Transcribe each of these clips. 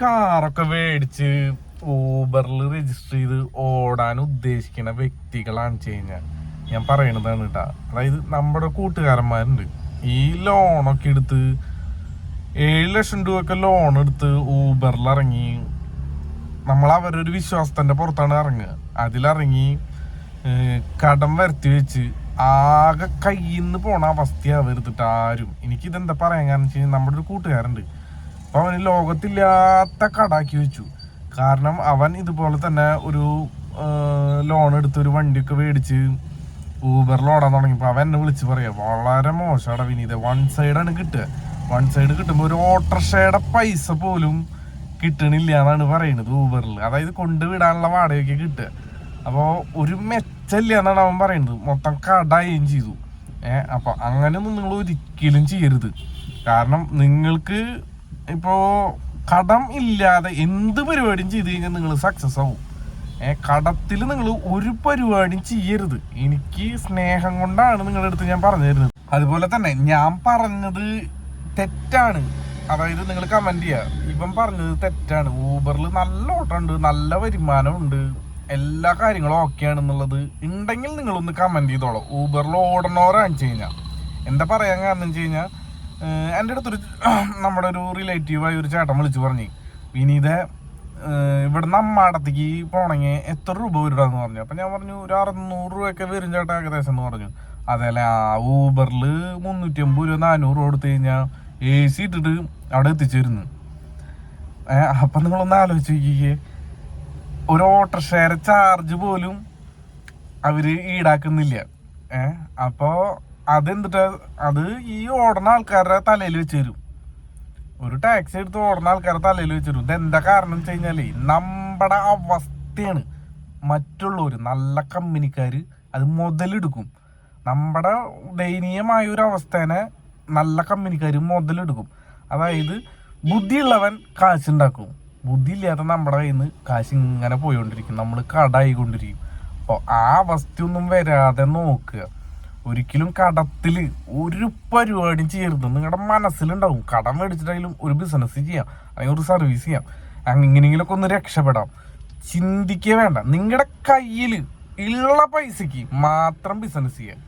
കാറൊക്കെ മേടിച്ച് ഊബറിൽ രജിസ്റ്റർ ചെയ്ത് ഓടാൻ ഉദ്ദേശിക്കുന്ന വ്യക്തികളാണ് കഴിഞ്ഞാൽ ഞാൻ പറയണതാണ് കേട്ടാ. അതായത് നമ്മുടെ കൂട്ടുകാരന്മാരുണ്ട്. ഈ ലോണൊക്കെ എടുത്ത് ഏഴ് ലക്ഷം രൂപയൊക്കെ ലോൺ എടുത്ത് ഊബറിൽ ഇറങ്ങി നമ്മൾ അവരൊരു ഒരു വിശ്വാസത്തിന്റെ പുറത്താണ് ഇറങ്ങുക. അതിലിറങ്ങി കടം വരുത്തി വെച്ച് ആകെ കയ്യിൽ നിന്ന് പോണ അവസ്ഥയാണ് വരുത്തിട്ട് ആരും. എനിക്കിതെന്താ പറയാൻ കാരണം വെച്ച് കഴിഞ്ഞാൽ നമ്മുടെ ഒരു കൂട്ടുകാരുണ്ട് അപ്പൊ അവന് ലോകത്തില്ലാത്ത കടാക്കി വെച്ചു. കാരണം അവൻ ഇതുപോലെ തന്നെ ഒരു ലോൺ എടുത്ത് ഒരു വണ്ടിയൊക്കെ മേടിച്ച് ഊബറിൽ ഓടാൻ തുടങ്ങിയപ്പോൾ അവൻ എന്നെ വിളിച്ച് പറയാ വളരെ മോശമാണ് വിനീത വൺ സൈഡാണ് കിട്ടുക. വൺ സൈഡ് കിട്ടുമ്പോൾ ഒരു ഓട്ടോറിക്ഷയുടെ പൈസ പോലും കിട്ടണില്ല എന്നാണ് പറയുന്നത് ഊബറിൽ അതായത് കൊണ്ടുവിടാനുള്ള വാടകയൊക്കെ കിട്ടുക. അപ്പോൾ ഒരു മെച്ചമില്ല എന്നാണ് അവൻ പറയുന്നത്. മൊത്തം കടായും ചെയ്തു. ഏഹ് അപ്പൊ അങ്ങനെയൊന്നും നിങ്ങൾ ഒരിക്കലും ചെയ്യരുത്. കാരണം നിങ്ങൾക്ക് ഇപ്പോ കടം ഇല്ലാതെ എന്ത് പരിപാടിയും ചെയ്ത് കഴിഞ്ഞാൽ നിങ്ങൾ സക്സസ് ആവും. ഏ കടത്തിൽ നിങ്ങൾ ഒരു പരിപാടിയും ചെയ്യരുത്. എനിക്ക് സ്നേഹം കൊണ്ടാണ് നിങ്ങളുടെ അടുത്ത് ഞാൻ പറഞ്ഞു തരുന്നത്. അതുപോലെ തന്നെ ഞാൻ പറഞ്ഞത് തെറ്റാണ്. അതായത് നിങ്ങൾ കമന്റ് ചെയ്യുക ഇവൻ പറഞ്ഞത് തെറ്റാണ്. ഊബറിൽ നല്ല ഓട്ടം ഉണ്ട് നല്ല വരുമാനമുണ്ട്. എല്ലാ കാര്യങ്ങളും ഓക്കെ ആണെന്നുള്ളത് ഉണ്ടെങ്കിൽ നിങ്ങളൊന്ന് കമന്റ് ചെയ്തോളൂ. ഊബറിൽ ഓടണോരാണ് വെച്ച് കഴിഞ്ഞാൽ എന്താ പറയാൻ കാരണം വെച്ച് കഴിഞ്ഞാൽ എന്റെ അടുത്തൊരു നമ്മുടെ ഒരു റിലേറ്റീവായി ഒരു ചേട്ടൻ വിളിച്ചു പറഞ്ഞു. വിനീത ഇവിടെ നമ്മടത്തേക്ക് പോകണമെങ്കിൽ എത്ര രൂപ വരുടാന്ന് പറഞ്ഞു. അപ്പം ഞാൻ പറഞ്ഞു ഒരു അറുന്നൂറ് രൂപയൊക്കെ വരും ചേട്ടാ ഏകദേശം എന്ന് പറഞ്ഞു. അതല്ലേ ആ ഊബറിൽ മുന്നൂറ്റി അമ്പത് രൂപ നാനൂറ് രൂപ കൊടുത്തു കഴിഞ്ഞാൽ എ സി ഇട്ടിട്ട് അവിടെ എത്തിച്ചേരുന്നു. ഏഹ് അപ്പം നിങ്ങളൊന്ന് ആലോചിച്ച് നോക്കിക്കേ. ഒരു ഓട്ടോറിക്ഷയുടെ ചാർജ് പോലും അവർ ഈടാക്കുന്നില്ല. ഏഹ് അപ്പോ അതെന്തിട്ടാ? അത് ഈ ഓടുന്ന ആൾക്കാരുടെ തലയിൽ വെച്ച് തരും. ഒരു ടാക്സി എടുത്ത് ഓടുന്ന ആൾക്കാരുടെ തലയിൽ വെച്ച് തരും. ഇതെന്താ കാരണം വെച്ച് കഴിഞ്ഞാൽ നമ്മുടെ അവസ്ഥയാണ്. മറ്റുള്ളവർ നല്ല കമ്പനിക്കാർ അത് മുതലെടുക്കും. നമ്മുടെ ദയനീയമായ ഒരു അവസ്ഥേനെ നല്ല കമ്പനിക്കാർ മുതലെടുക്കും. അതായത് ബുദ്ധിയുള്ളവൻ കാശുണ്ടാക്കും. ബുദ്ധിയില്ലാത്ത നമ്മുടെ കയ്യിൽ നിന്ന് കാശ് ഇങ്ങനെ പോയിക്കൊണ്ടിരിക്കും നമ്മൾ കടായിക്കൊണ്ടിരിക്കും. അപ്പോൾ ആ അവസ്ഥയൊന്നും വരാതെ നോക്കുക. ഒരിക്കലും കടത്തിൽ ഒരു പരിപാടി ചെയ്യരുത് നിങ്ങളുടെ മനസ്സിലുണ്ടാവും. കടം മേടിച്ചിട്ടായാലും ഒരു ബിസിനസ് ചെയ്യാം. അല്ലെങ്കിൽ ഒരു സർവീസ് ചെയ്യാം. അങ്ങനെയെങ്കിലൊക്കെ ഒന്ന് രക്ഷപ്പെടാം. ചിന്തിക്കുക വേണ്ട. നിങ്ങളുടെ കയ്യിൽ ഉള്ള പൈസക്ക് മാത്രം ബിസിനസ് ചെയ്യാം.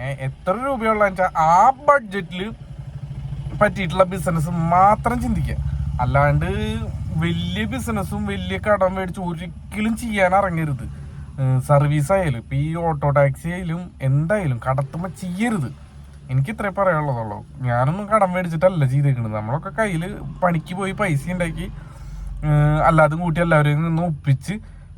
എത്ര രൂപയുള്ള വെച്ചാൽ ആ ബഡ്ജറ്റിൽ പറ്റിയിട്ടുള്ള ബിസിനസ് മാത്രം ചിന്തിക്കുക അല്ലാണ്ട് വലിയ ബിസിനസ്സും വലിയ കടം മേടിച്ച് ഒരിക്കലും ചെയ്യാൻ ഇറങ്ങരുത് സർവീസ് ആയാലും ഇപ്പം ഈ ഓട്ടോ ടാക്സി ആയാലും എന്തായാലും കടത്തുമ്പോൾ ചെയ്യരുത്. എനിക്ക് ഇത്രേ പറയാനുള്ളതുള്ളൂ. ഞാനൊന്നും കടം മേടിച്ചിട്ടല്ല ചെയ്തേക്കുന്നത് നമ്മളൊക്കെ കയ്യിൽ പണിക്ക് പോയി പൈസ ഉണ്ടാക്കി അല്ലാതും കൂട്ടി എല്ലാവരെയും നിന്ന് ഒപ്പിച്ച്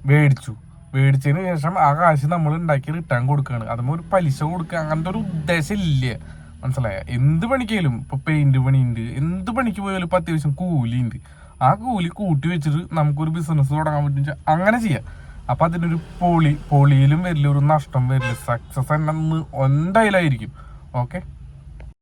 മേടിച്ചു. മേടിച്ചതിന് ശേഷം ആ കാശ് നമ്മൾ ഉണ്ടാക്കി റിട്ടേൺ കൊടുക്കുകയാണ് അതുമ്പോൾ ഒരു പലിശ കൊടുക്കുക അങ്ങനത്തെ ഒരു ഉദ്ദേശം ഇല്ല. മനസ്സിലായ? എന്ത് പണിക്കായാലും ഇപ്പൊ പെയിന്റ് പണിയുണ്ട്. എന്ത് പണിക്ക് പോയാലും ഇപ്പൊ അത്യാവശ്യം കൂലിയുണ്ട്. ആ കൂലി കൂട്ടി വെച്ചിട്ട് നമുക്കൊരു ബിസിനസ് തുടങ്ങാൻ പറ്റും. അങ്ങനെ ചെയ്യാം. അപ്പൊ അതിനൊരു പൊളി പൊളിയിലും ഒരു നഷ്ടം വരില്ല. സക്സസ് തന്നെ എന്തായാലും ആയിരിക്കും. ഓക്കെ